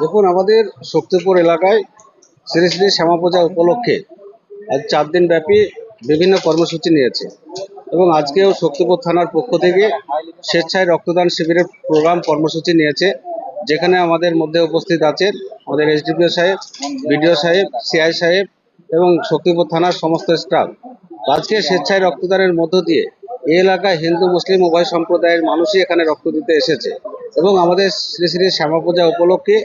দেখুন, আমাদের শক্তিপুর এলাকায় শ্রী শ্রী শ্যামা পূজা উপলক্ষে আজ চার দিন ব্যাপী বিভিন্ন কর্মসূচি নিয়েছে এবং আজকেও শক্তিপুর থানার পক্ষ থেকে স্বেচ্ছায় রক্তদান শিবিরের প্রোগ্রাম কর্মসূচি নিয়েছে, যেখানে আমাদের মধ্যে উপস্থিত আছেন আমাদের এসডিপিও সাহেব, বিডিও সাহেব, সিআই সাহেব এবং শক্তিপুর থানার সমস্ত স্টাফ। আজকে স্বেচ্ছায় রক্তদানের মধ্য দিয়ে এই এলাকায় হিন্দু, মুসলিম উভয় সম্প্রদায়ের মানুষই এখানে রক্ত দিতে এসেছে এবং আমাদের শ্রী শ্রী শ্যামা পূজা উপলক্ষে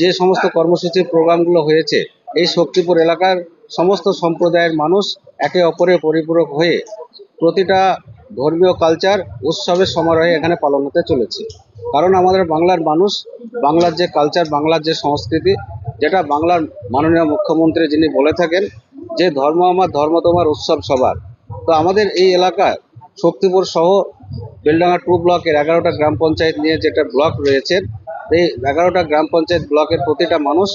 যে সমস্ত কর্মসূচি, প্রোগ্রামগুলো হয়েছে, এই শক্তিপুর এলাকার সমস্ত সম্প্রদায়ের মানুষ একে অপরের পরিপূরক হয়ে প্রতিটা ধর্মীয় কালচার উৎসবের সমারোহে এখানে পালন হতে চলেছে। কারণ আমাদের বাংলার মানুষ, বাংলার যে কালচার বাংলার যে সংস্কৃতি, যেটা বাংলার মাননীয় মুখ্যমন্ত্রী যিনি বলে থাকেন যে ধর্ম আমার, ধর্ম তোমার উৎসব সবার। তো আমাদের এই এলাকায় শক্তিপুর সহ বেলডাঙ্গা টু ব্লকের এগারোটা গ্রাম পঞ্চায়েত নিয়ে যেটা ব্লক রয়েছে, এই এগারোটা গ্রাম পঞ্চায়েত ব্লকের প্রতিটা মানুষ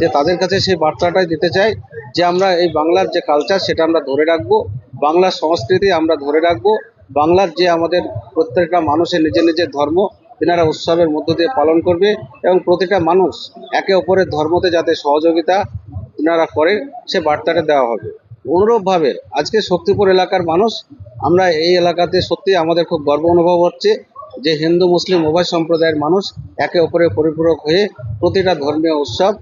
যে তাদের কাছে সেই বার্তাটাই দিতে চাই যে আমরা এই বাংলার যে কালচার সেটা আমরা ধরে রাখব, বাংলার সংস্কৃতি আমরা ধরে রাখব, বাংলার যে আমাদের প্রত্যেকটা মানুষের নিজের নিজের ধর্ম তিনারা উৎসবের মধ্য দিয়ে পালন করবে এবং প্রতিটা মানুষ একে অপরের ধর্মতে যাতে সহযোগিতা তিনারা করে সে বার্তাটা দেওয়া হবে। অনুরূপভাবে আজকে শক্তিপুর এলাকার মানুষ আমরা এই এলাকাতে সত্যি আমাদের খুব গর্ব অনুভব হচ্ছে যে হিন্দু, মুসলিম উভয় সম্প্রদায়ের মানুষ একে অপরের পরিপূরক হয়ে প্রতিটা ধর্মীয় উৎসব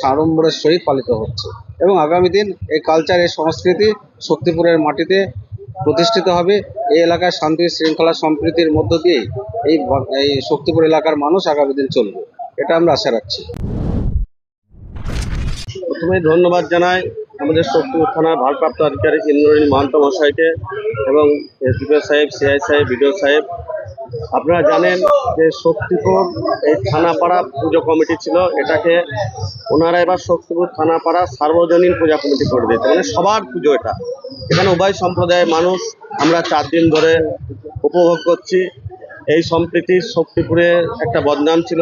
সাড়ম্বরের সহিত পালিত হচ্ছে এবং আগামী দিন এই কালচার এই সংস্কৃতি শক্তিপুরের মাটিতে প্রতিষ্ঠিত হবে। এই এলাকায় শান্তি শৃঙ্খলা সম্প্রীতির মধ্য দিয়েই এই এই শক্তিপুর এলাকার মানুষ আগামী দিন চলবে। এটা আমরা আশা রাখছি। প্রথমে ধন্যবাদ জানাই আমাদের শক্তিপুর থানার ভারপ্রাপ্ত আধিকারিক ইন্দ্রনীল মহান্ত মশাইকে এবং এসডিপিও সাহেব, সিআই সাহেব, বিডিও সাহেব। আপনারা জানেন যে শক্তিপুর এই থানাপাড়া পুজো কমিটি ছিল, এটাকে ওনারা এবার শক্তিপুর থানাপাড়া সার্বজনীন পূজা কমিটি করে দিয়েছে। মানে সবার পুজো এটা। এখানে উভয় সম্প্রদায়ের মানুষ আমরা চার দিন ধরে উপভোগ করছি। এই সম্প্রীতি শক্তিপুরে একটা বদনাম ছিল।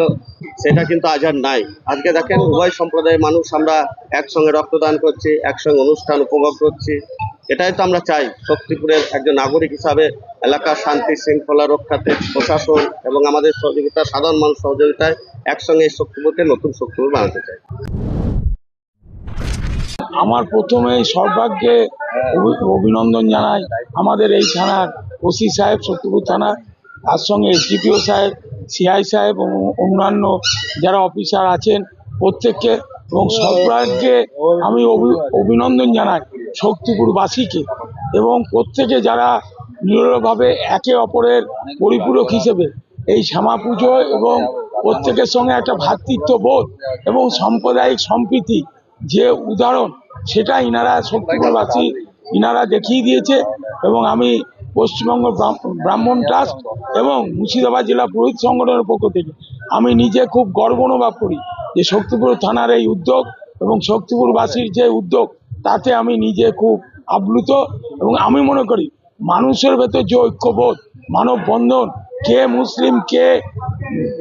সেটা কিন্তু আজ আর নাই। আজকে দেখেন, উভয় সম্প্রদায়ের মানুষ আমরা একসঙ্গে রক্তদান করছি, একসঙ্গে অনুষ্ঠান উপভোগ করছি। এটাই তো আমরা চাই, শক্তিপুরের একজন নাগরিক হিসাবে এলাকার শান্তি, শৃঙ্খলা রক্ষাতে প্রশাসন এবং আমাদের সহযোগিতা, সাধারণ মানুষ সহযোগিতায় একসঙ্গে এই শক্তিপুরকে নতুন শক্তিপুর বানাতে চাই। আমার প্রথমে অভি- অভিনন্দন জানাই। আমাদের এই থানার ওসি সাহেব সত্যপুর থানা তার সঙ্গে এসডিপিও সাহেব সিআই সাহেব এবং অন্যান্য যারা অফিসার আছেন প্রত্যেককে এবং সৌভাগ্যে আমি অভি- অভিনন্দন জানাই শক্তিপুরবাসীকে এবং প্রত্যেকে যারা নিরলভাবে একে অপরের পরিপূরক হিসেবে এই শ্যামা পুজো এবং প্রত্যেকের সঙ্গে একটা ভ্রাতৃত্ব বোধ এবং সাম্প্রদায়িক সম্প্রীতি যে উদাহরণ সেটা ইনারা শক্তিপুরবাসী ইনারা দেখিয়ে দিয়েছে এবং আমি পশ্চিমবঙ্গ ব্রাহ্মণ ট্রাস্ট এবং মুর্শিদাবাদ জেলা পুরোহিত সংগঠনের পক্ষ থেকে। আমি নিজে খুব গর্ব অনুভব করি যে শক্তিপুর থানার এই উদ্যোগ এবং শক্তিপুরবাসীর যে উদ্যোগ, তাতে আমি নিজে খুব আপ্লুত এবং আমি মনে করি মানুষের ভেতর যে ঐক্যবোধ, মানব বন্ধন, কে মুসলিম, কে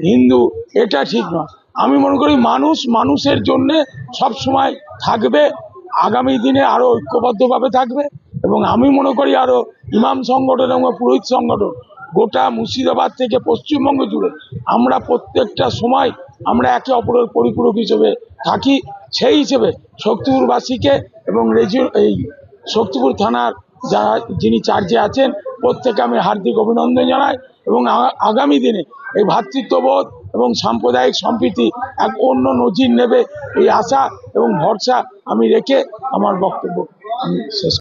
হিন্দু, এটা ঠিক নয়। আমি মনে করি মানুষ মানুষের জন্যে সবসময় থাকবে, আগামী দিনে আরও ঐক্যবদ্ধভাবে থাকবে। এবং আমি মনে করি আরও ইমাম সংগঠন এবং পুরোহিত সংগঠন গোটা মুর্শিদাবাদ থেকে পশ্চিমবঙ্গ জুড়ে আমরা প্রত্যেকটা সময় আমরা একে অপরের পরিপূরক হিসেবে থাকি। সেই হিসেবে শক্তিপুরবাসীকে এবং রেজিও এই শক্তিপুর থানার যারা যিনি চার্জে আছেন প্রত্যেকে আমি হার্দিক অভিনন্দন জানাই এবং আগামী দিনে এই ভ্রাতৃত্ববোধ এবং সাম্প্রদায়িক সম্প্রীতি এক অন্য নজির নেবে এই আশা এবং ভরসা আমি রেখে আমার বক্তব্য আমি শেষ